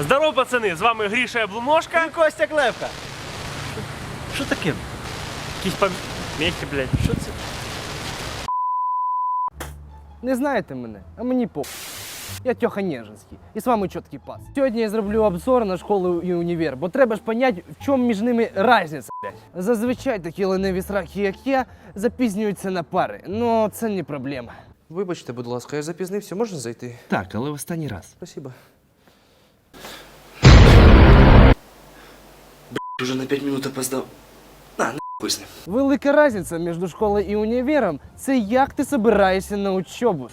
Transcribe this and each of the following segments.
Здорово, пацани! З вами Гріша Яблуношка. І Костя Клепка. Що таке? Якісь помехи, блядь. Що це? Не знаєте мене, а мені по. Я Тьоха Нежинський, і з вами чіткий пас. Сьогодні я зроблю обзор на школу і універ, бо треба ж понять, в чому між ними різниця, блядь. Зазвичай такі лениві сраки, як я, запізнюються на пари. Ну, це не проблема. Вибачте, будь ласка, я запізнився, можна зайти? Так, але в останній раз. Спасибо. Уже на 5 минут опоздав. На, не писне. Велика різниця між школою і універом це як ти собираєшся на учебу.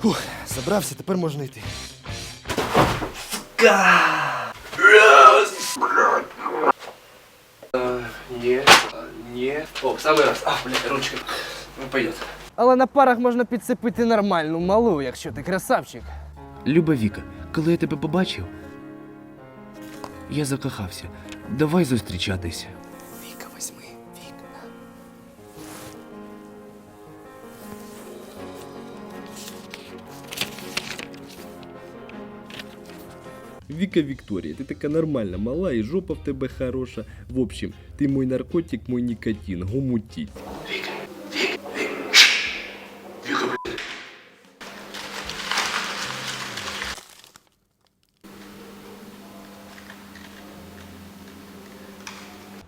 Фух, забрався, тепер можна йти. Ні, ні. О, самий раз. А, блядь, ручка. Ну, пойдет. Але на парах можна підцепити нормальну малу, якщо ти красавчик. Люба Віка, коли я тебе побачив, я закохався. Давай зустрічатися. Віка, возьми, Віка. Вика Виктория, ты такая нормально, мала и жопа в тебе хороша. В общем, ты мой наркотик, мой никотин, гумутить.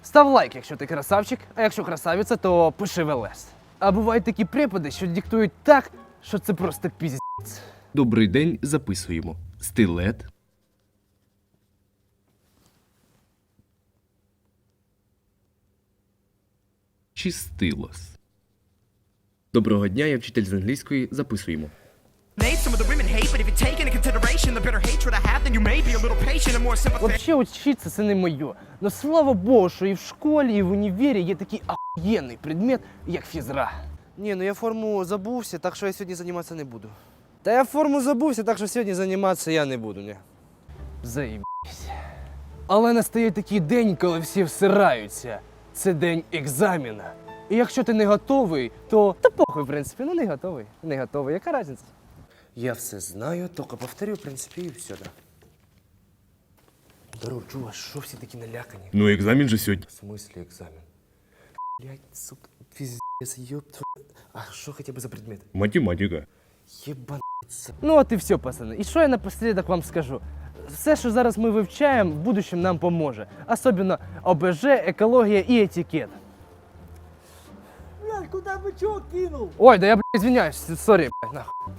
Став лайк, якщо ти красавчик, а якщо красавиця, то пиши велес. А бувають такі препади, що диктують так, що це просто піздець. Добрий день, записуємо. Стилет. Чи стилос? Доброго дня, я вчитель з англійської. Записуємо. Вообще учиться це не моє. Ну слава Богу, що і в школі, і в універі є такий ахуєнний предмет, як фізра. Ні, ну я форму забувся, так що я сьогодні займатися не буду. Та я форму забувся, так що сьогодні займатися я не буду, ні. Заїбсь. Але настає такий день, коли всі всираються. Це день екзамена. І якщо ти не готовий, то та похуй, в принципі, ну не готовий. Не готовий. Яка різниця? Я все знаю, тільки повторю, в принципі, і все, да. Здоров, чува, що всі такі налякані? Ну, экзамен же сегодня. В смислі екзамен? Блять, сука, пиздец, ёб твою... А що хоча б за предмет? Математика. Єбан... Ну от і все, пацани. І що я напослідок вам скажу? Все, що зараз ми вивчаємо, в будущем нам поможе. Особливо ОБЖ, екологія і етикет. Куди бичок кинув? Ой, да я, блядь, извиняюсь, сорі, блядь, нахуй.